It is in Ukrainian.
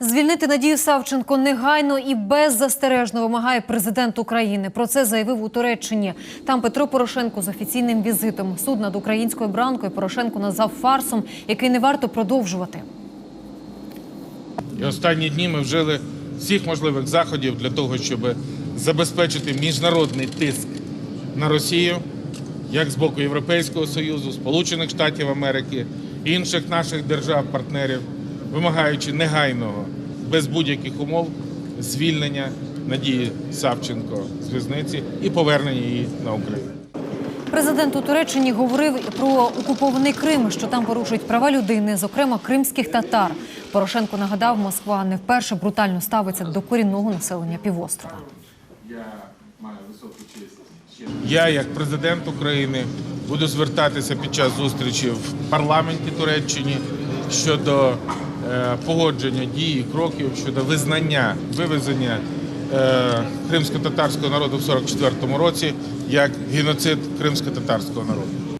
Звільнити Надію Савченко негайно і беззастережно вимагає президент України. Про це заявив у Туреччині. Там Петро Порошенко з офіційним візитом. Суд над українською бранкою Порошенко назвав фарсом, який не варто продовжувати. І останні дні ми вжили всіх можливих заходів для того, щоб забезпечити міжнародний тиск на Росію, як з боку Європейського Союзу, Сполучених Штатів Америки, інших наших держав-партнерів, вимагаючи негайного, без будь-яких умов, звільнення Надії Савченко з в'язниці і повернення її на Україну. Президент у Туреччині говорив про окупований Крим, що там порушують права людини, зокрема кримських татар. Порошенко нагадав, Москва не вперше брутально ставиться до корінного населення півострова. Я, як президент України, буду звертатися під час зустрічі в парламенті Туреччині щодо погодження дії кроків щодо визнання вивезення е, кримсько-татарського народу в 44-му році як геноцид кримсько-татарського народу.